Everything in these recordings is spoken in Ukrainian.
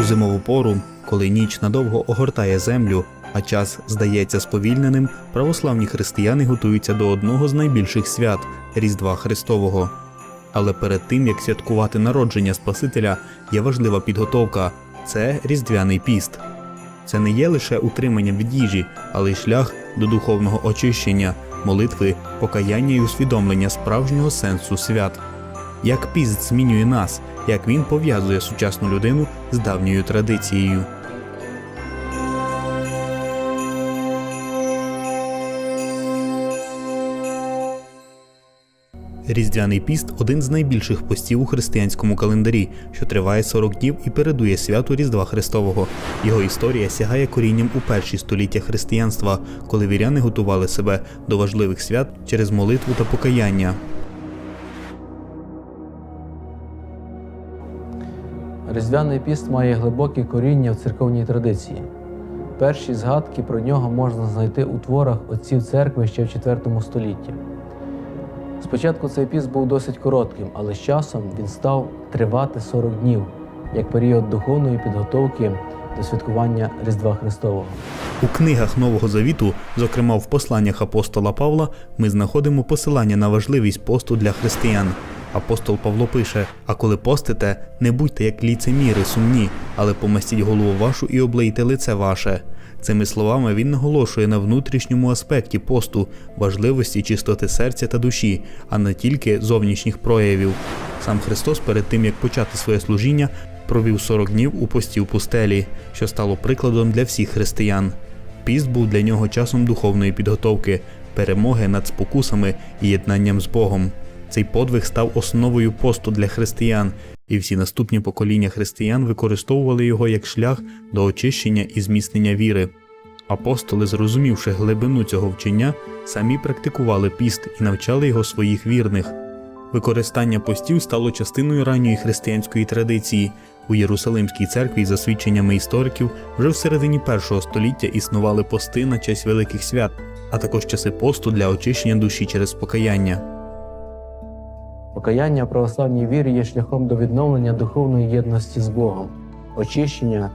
У зимову пору, коли ніч надовго огортає землю, а час здається сповільненим, православні християни готуються до одного з найбільших свят Різдва Христового. Але перед тим як святкувати народження Спасителя, є важлива підготовка це Різдвяний піст. Це не є лише утримання від їжі, але й шлях до духовного очищення, молитви, покаяння і усвідомлення справжнього сенсу свят. Як піст змінює нас, як він пов'язує сучасну людину з давньою традицією. Різдвяний піст один з найбільших постів у християнському календарі, що триває 40 днів і передує святу Різдва Христового. Його історія сягає корінням у перші століття християнства, коли віряни готували себе до важливих свят через молитву та покаяння. Різдвяний піст має глибокі коріння в церковній традиції. Перші згадки про нього можна знайти у творах отців церкви ще в IV столітті. Спочатку цей піст був досить коротким, але з часом він став тривати 40 днів як період духовної підготовки до святкування Різдва Христового. У книгах Нового Завіту, зокрема в посланнях апостола Павла, ми знаходимо посилання на важливість посту для християн. Апостол Павло пише: А коли постите, не будьте як ліцеміри сумні, але помастіть голову вашу і облийте лице ваше. Цими словами він наголошує на внутрішньому аспекті посту, важливості чистоти серця та душі, а не тільки зовнішніх проявів. Сам Христос перед тим як почати своє служіння, провів 40 днів у пості в пустелі, що стало прикладом для всіх християн. Піст був для нього часом духовної підготовки, перемоги над спокусами і єднанням з Богом. Цей подвиг став основою посту для християн, і всі наступні покоління християн використовували його як шлях до очищення і зміцнення віри. Апостоли, зрозумівши глибину цього вчення, самі практикували піст і навчали його своїх вірних. Використання постів стало частиною ранньої християнської традиції. У Єрусалимській церкві, за свідченнями істориків, вже в середині першого століття існували пости на честь великих свят, а також часи посту для очищення душі через покаяння. Покаяння православній вірі є шляхом до відновлення духовної єдності з Богом, очищення,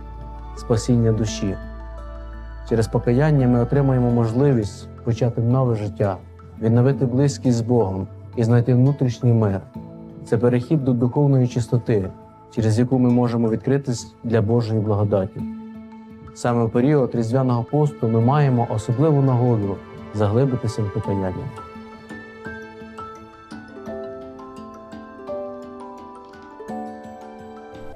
спасіння душі. Через покаяння ми отримаємо можливість почати нове життя, відновити близькість з Богом і знайти внутрішній мир. Це перехід до духовної чистоти, через яку ми можемо відкритись для Божої благодаті. Саме в період різдвяного посту ми маємо особливу нагоду заглибитися в покаяння.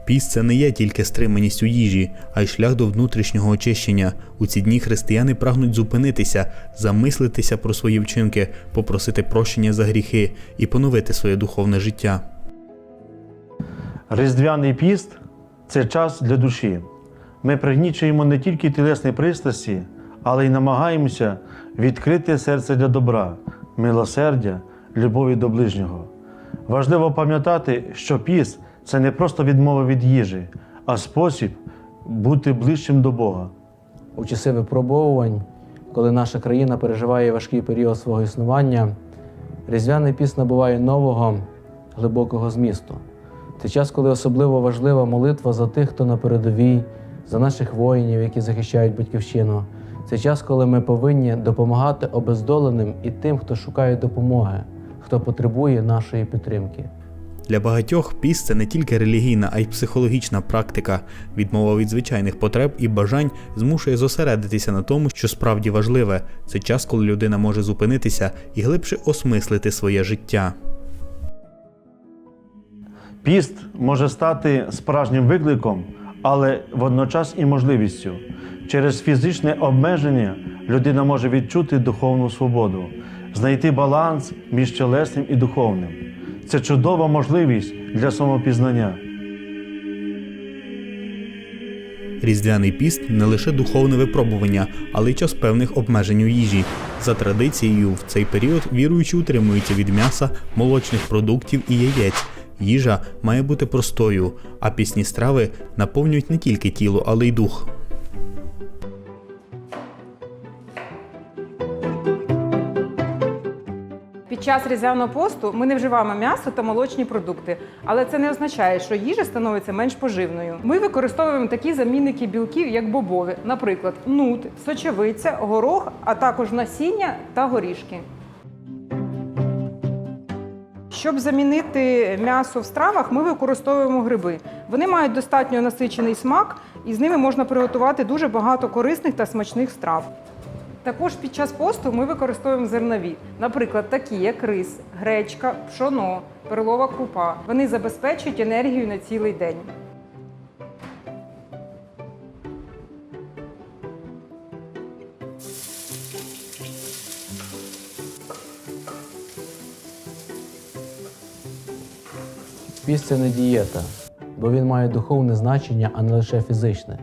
Піст це не є тільки стриманість у їжі, а й шлях до внутрішнього очищення. У ці дні християни прагнуть зупинитися, замислитися про свої вчинки, попросити прощення за гріхи і поновити своє духовне життя. Різдвяний піст це час для душі. Ми пригнічуємо не тільки тілесні пристрасті, але й намагаємося відкрити серце для добра, милосердя, любові до ближнього. Важливо пам'ятати, що піст це не просто відмова від їжі, а спосіб бути ближчим до Бога. У часи випробовувань, коли наша країна переживає важкий період свого існування, різдвяний піст набуває нового глибокого змісту. Це час, коли особливо важлива молитва за тих, хто на передовій, за наших воїнів, які захищають батьківщину. Це час, коли ми повинні допомагати обездоленим і тим, хто шукає допомоги, хто потребує нашої підтримки. Для багатьох піст це не тільки релігійна, а й психологічна практика. Відмова від звичайних потреб і бажань змушує зосередитися на тому, що справді важливе. Це час, коли людина може зупинитися і глибше осмислити своє життя. Піст може стати справжнім викликом, але водночас і можливістю. Через фізичне обмеження людина може відчути духовну свободу, знайти баланс між тілесним і духовним. Це чудова можливість для самопізнання. Різдвяний піст не лише духовне випробування, але й час певних обмежень у їжі. За традицією, в цей період віруючі утримуються від м'яса, молочних продуктів і яєць. Їжа має бути простою, а пісні страви наповнюють не тільки тіло, але й дух. Час різдвяного посту ми не вживаємо м'ясо та молочні продукти, але це не означає, що їжа становиться менш поживною. Ми використовуємо такі замінники білків, як бобові, наприклад, нут, сочевиця, горох, а також насіння та горішки. Щоб замінити м'ясо в стравах, ми використовуємо гриби. Вони мають достатньо насичений смак, і з ними можна приготувати дуже багато корисних та смачних страв. Також під час посту ми використовуємо зернові, наприклад, такі як рис, гречка, пшоно, перлова крупа. Вони забезпечують енергію на цілий день. Піст це не дієта, бо він має духовне значення, а не лише фізичне.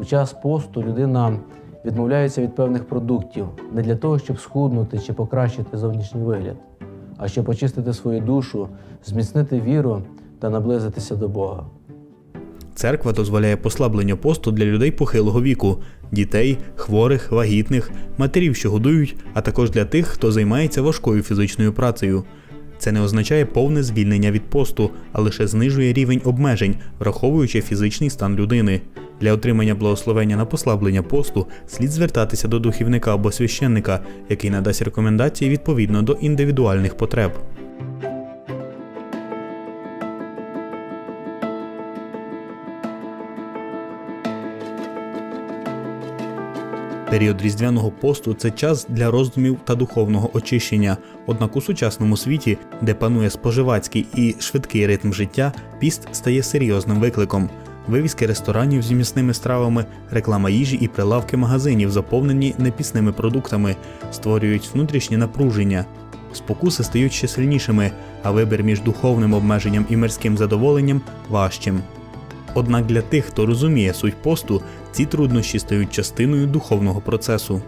У час посту людина відмовляється від певних продуктів не для того, щоб схуднути чи покращити зовнішній вигляд, а щоб очистити свою душу, зміцнити віру та наблизитися до Бога. Церква дозволяє послаблення посту для людей похилого віку, дітей, хворих, вагітних, матерів, що годують, а також для тих, хто займається важкою фізичною працею. Це не означає повне звільнення від посту, а лише знижує рівень обмежень, враховуючи фізичний стан людини. Для отримання благословення на послаблення посту слід звертатися до духівника або священника, який надасть рекомендації відповідно до індивідуальних потреб. Період різдвяного посту це час для роздумів та духовного очищення. Однак у сучасному світі, де панує споживацький і швидкий ритм життя, піст стає серйозним викликом. Вивіски ресторанів з місними стравами, реклама їжі і прилавки магазинів, заповнені непісними продуктами, створюють внутрішнє напруження. Спокуси стають ще сильнішими, а вибір між духовним обмеженням і мирським задоволенням важчим. Однак для тих, хто розуміє суть посту, ці труднощі стають частиною духовного процесу.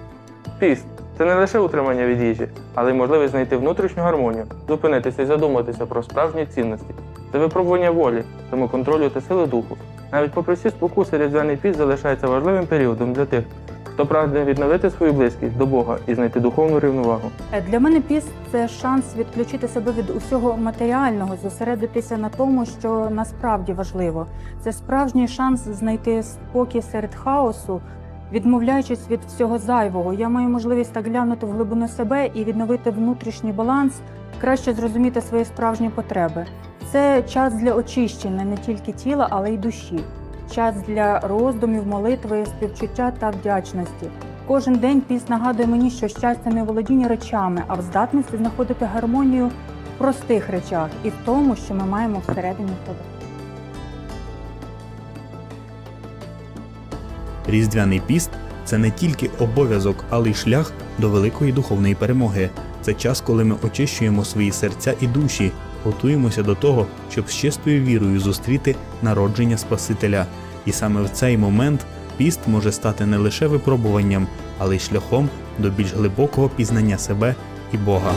Піст це не лише утримання від їжі, але й можливість знайти внутрішню гармонію, зупинитися і задуматися про справжні цінності. Це випробування волі, самоконтролю та сили духу. Навіть попри всі спокуси, різдвяний піст залишається важливим періодом для тих, хто прагне відновити свою близькість до Бога і знайти духовну рівновагу. Е, Для мене піст це шанс відключити себе від усього матеріального, зосередитися на тому, що насправді важливо. Це справжній шанс знайти спокій серед хаосу, відмовляючись від всього зайвого. Я маю можливість так глянути в глибину себе і відновити внутрішній баланс, краще зрозуміти свої справжні потреби. Це час для очищення не тільки тіла, але й душі. Час для роздумів, молитви, співчуття та вдячності. Кожен день піст нагадує мені, що щастя не володіння речами, а в здатності знаходити гармонію в простих речах і в тому, що ми маємо всередині себе. Різдвяний піст це не тільки обов'язок, але й шлях до великої духовної перемоги. Це час, коли ми очищуємо свої серця і душі, готуємося до того, щоб з чистою вірою зустріти народження Спасителя. І саме в цей момент піст може стати не лише випробуванням, але й шляхом до більш глибокого пізнання себе і Бога.